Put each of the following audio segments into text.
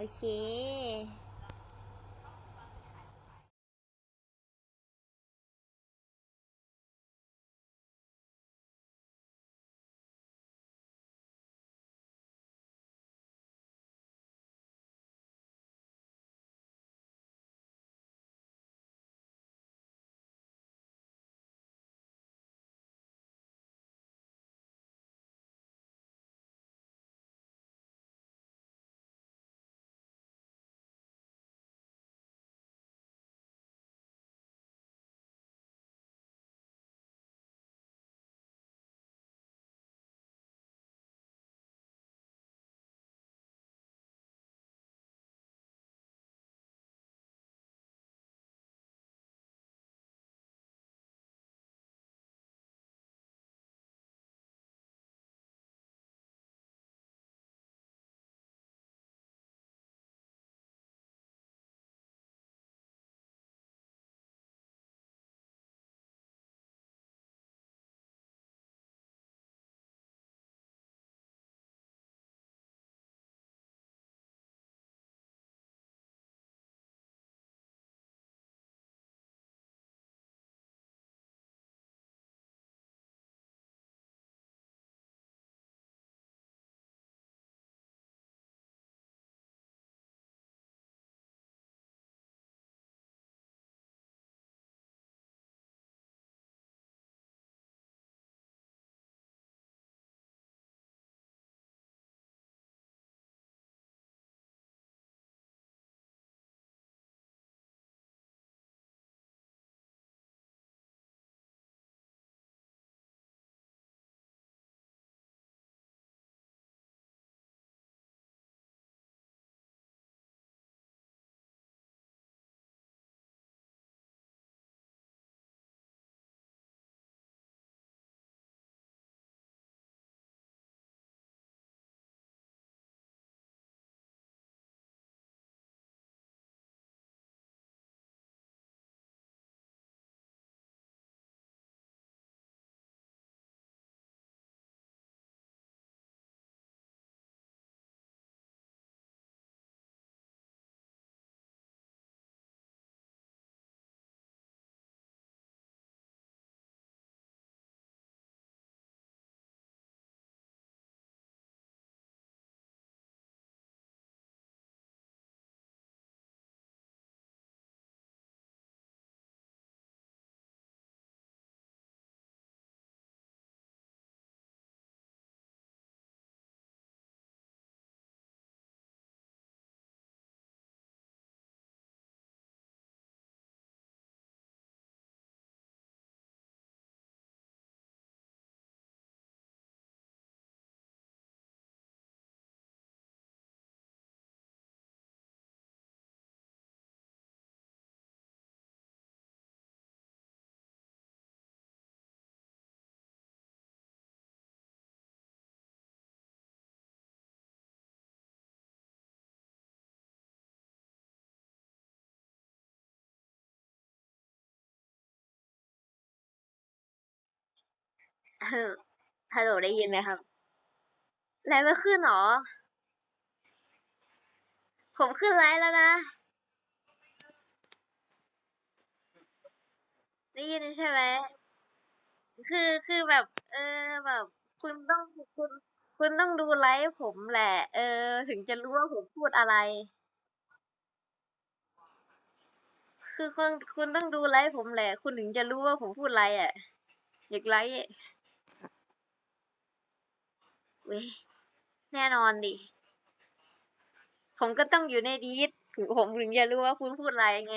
โอเค ฮัลโหลได้ยินไหมครับไลฟ์ไม่ขึ้นหรอ ผมขึ้นไลฟ์แล้วนะ ได้ยินใช่ไหม คือคือแบบ เออแบบ คุณต้องคุณคุณต้องดูไลฟ์ผมแหละ เออ ถึงจะรู้ว่าผมพูดอะไร คือคุณคุณต้องดูไลฟ์ผมแหละ คุณถึงจะรู้ว่าผมพูดอะไรอะ อยากไลฟ์ เว้ย แน่นอนดิ ผมก็ต้องอยู่ในดีสถึงผมถึงจะรู้ว่าคุณพูดอะไรไง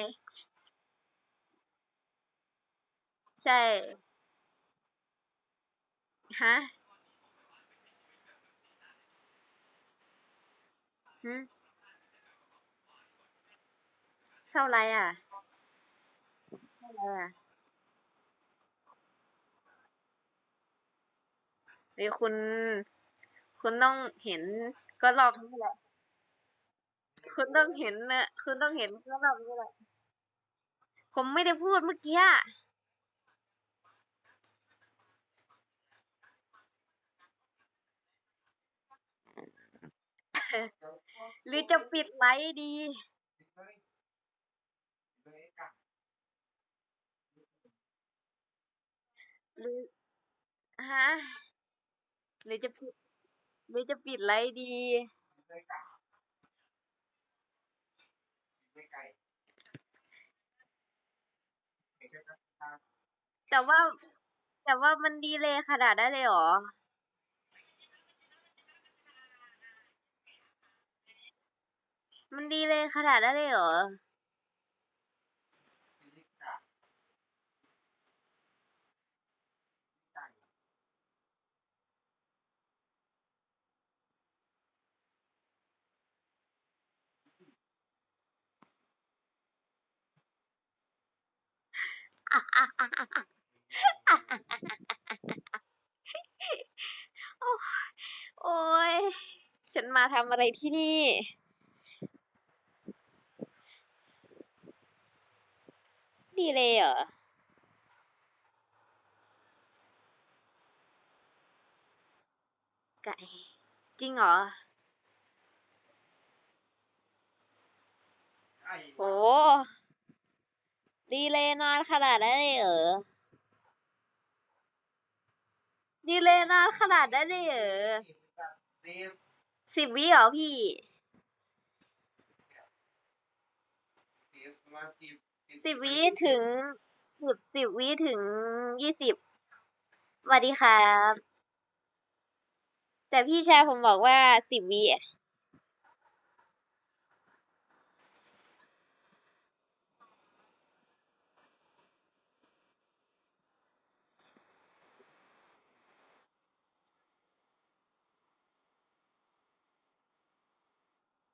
ใช่ ฮะหึเศร้าอะไรอะเศร้าอะไรอะหรือคุณ คุณต้องเห็นก็รอบนี้แหละ คุณต้องเห็นนะคุณต้องเห็นก็รอบนี้แหละ ผมไม่ได้พูดเมื่อกี้หรือจะปิดไลฟ์ดี หรือฮะหรือจะปิดหรือจะ ปิดไลฟ์ดี แต่ว่า แต่ว่ามันดีเลยขนาดนั้เลยเหรอ มันดีเลยขนาดนั้เลยเหรอ โอ้โอ้ยฉันมาทำอะไรที่นี่ ดีเลยเหรอไก่จริงเหรอโห ดีเลยนานขนาดนั้นเลยเหรอดีเลยนานขนาดนั้นเลยเหรอสิบวิเหรอพี่สิบวิถึงสิบสิบวิถึงยี่สิบสวัสดีครับ แต่พี่ชายผมบอกว่าสิบวิ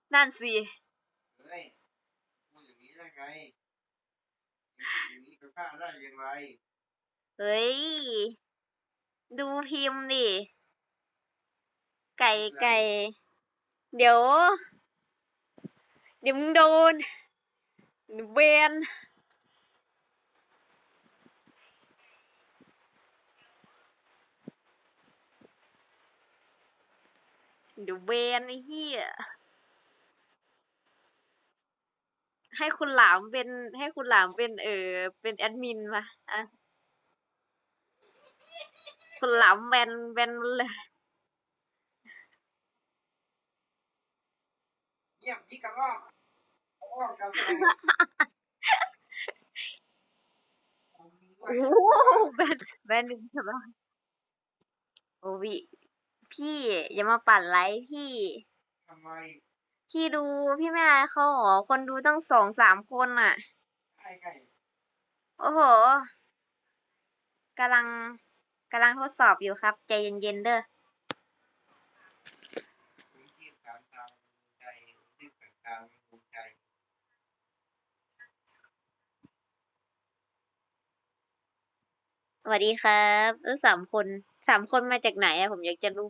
อะนั่นสิเฮ้ยพูดอย่างนี้ได้ไงอย่างนี้จะฆ่าได้อย่างไรเฮ้ย ดูพิมพ์ดิ ไก่ไก่ เดี๋ยว เดี๋ยวมึงโดนเวนเดี๋ยวเวนไอ้เหี้ย ให้คุณหลามเป็นให้คุณหลามเป็นเออเป็นแอดมินมาอะคุณหลามแบนแบนเลยเงียบยี่กระรอกกระรอกกันไปโอ้โหแบนแบนหนึ่งใช่ปะโอ้วิพี่อย่ามาปั่นไลฟ์พี่ทำไม พี่ดูพี่ไม่อายเขาเหรอคนดูตั้งสองสามคนอะ ไอ้ไก่โอ้โหกำลังกำลังทดสอบอยู่ครับ ใจเย็นๆเด้อผมที่สามตามใจที่สามตามภูมิใจสวัสดีครับเออสามคนสามคนมาจากไหนอะผมอยากจะรู้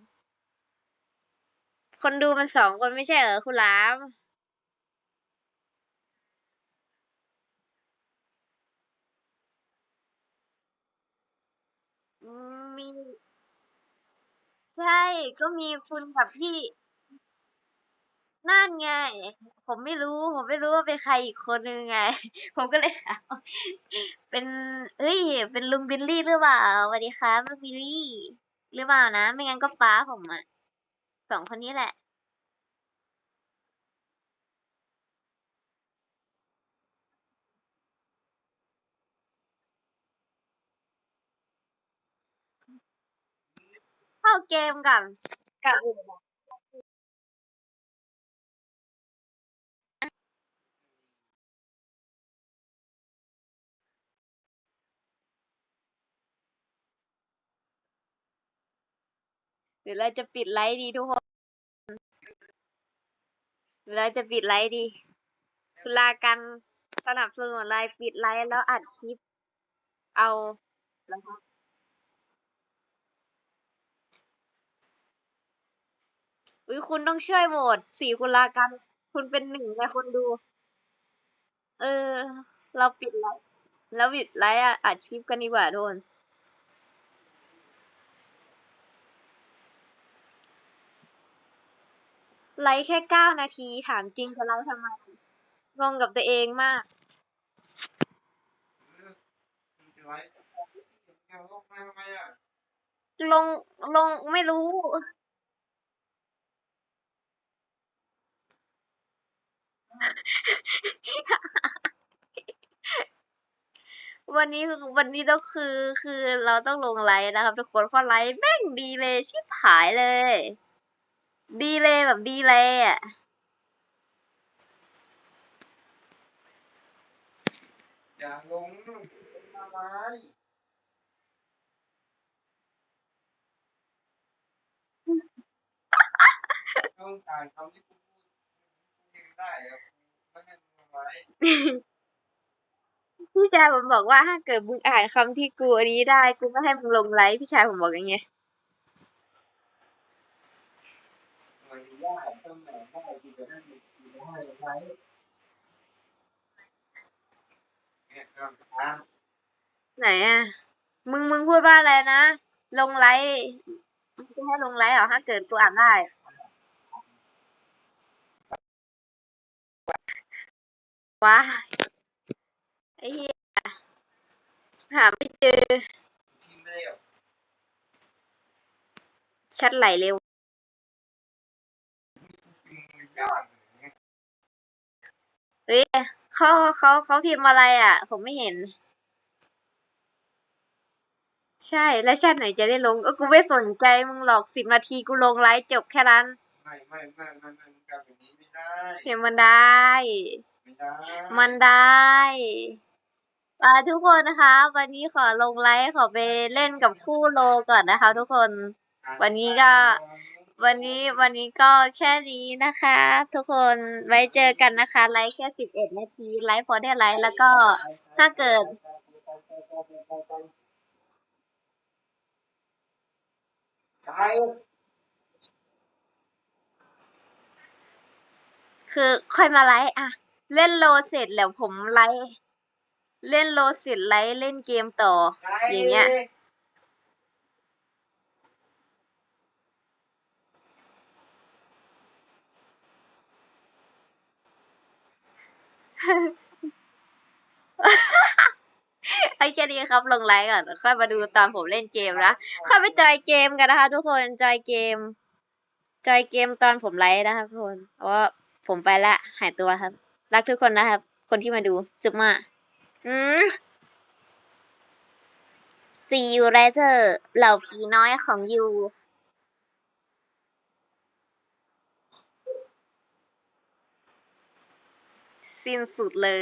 คนดูมันสองคนไม่ใช่เหรอคุณหลามมี ใช่ ก็มีคุณกับพี่ นั่นไง ผมไม่รู้ ผมไม่รู้ว่าเป็นใครอีกคนนึงไง ผมก็เลยถามเป็นเอ้ย เป็นลุงบิลลี่หรือเปล่าสวัสดีครับลุงบิลลี่ หรือเปล่านะ ไม่งั้นก็ฟ้าผมอะ สองคนนี้แหละ เข้าเกมกับกับ รือเราจะปิดไลฟ์ดีทุกคนหรือเราจะปิดไลฟ์ดีคือลากันสนับสนุนไลฟ์ปิดไลฟ์แล้วอัดคลิป เอาแล้วก็อุ้ยคุณต้องช่วยโหวตสี่คุณลากัน คุณเป็นหนึ่งในคนดู เออ เราปิดไลฟ์แล้วปิดไลฟ์อะอัดคลิปกันดีกว่าทุกคน ไลฟ์แค่เก้านาทีถามจริงจะไลฟ์ทำไมงงกับตัวเองมากเองลงมาทำไมอะลงไม่รู้ วันนี้คือวันนี้ต้องคือคือเราต้องลงไลฟ์นะครับทุกคนเพราะไลฟ์แม่งดีเลยชิบหายเลย ดีเลยแบบดีเลยอะอย่าลงมาไว้ต้องอ่านคำที่กูพูดกูยังได้อะกูไม่ให้มึงเอาไว้พี่ชายผมบอกว่าถ้าเกิดมึงอ่านคำที่กูอันนี้ได้ กูไม่ให้มึงลงไลฟ์พี่ชายผมบอกอย่างเงี้ย มั นยากต้องแบ่งได้กูจะได้มีกูจะให้เอาไว้เนี่ยครับอะไหนอะ มึงมึงพูดว่าอะไรนะ ลงไลฟ์จะให้ลงไลฟ์เหรอถ้าเกิดกูอ่านได้ว้าไอ้เหี้ยหาไม่เจอชัดไหลเร็ว พิมพ์มันยากเลย เฮ้ยเขาเขาเขาพิมพ์อะไรอะ ผมไม่เห็น ใช่แล้วชาติไหนจะได้ลงก็กูไม่สนใจมึงหรอกสิบนาทีกูลงไลฟ์จบแค่นั้น ไม่ไม่ไม่ไม่ไม่มึงทำแบบนี้ไม่ได้ เห็นมันได้ ไม่ได้ มันได้อ่าทุกคนนะคะ วันนี้ขอลงไลฟ์ขอไปเล่นกับคู่โลก่อนนะคะ ทุกคน วันนี้ก็ วันนี้วันนี้ก็แค่นี้นะคะ ทุกคนไว้เจอกันนะคะ ไลฟ์แค่สิบเอ็ดนาทีไลฟ์พอได้ไลฟ์แล้วก็ถ้าเกิด คือค่อยมาไลฟ์อะเล่นโลเสร็จแล้วผมไลฟ์เล่นโลเสร็จไลฟ์เล่นเกมต่ออย่างเงี้ย ไอ้แค่นี้ครับลงไลฟ์ก่อนแล้วค่อยมาดูตอนผมเล่นเกมนะค่อยไปจอยเกมกันนะคะ ทุกคนจอยเกม จอยเกมตอนผมไลฟ์นะครับทุกคนเพราะว่าผมไปละหายตัวครับ รักทุกคนนะครับ คนที่มาดูจุ๊บมาอืม See you later เหล่าผีน้อยของยู สิ้นสุดเลย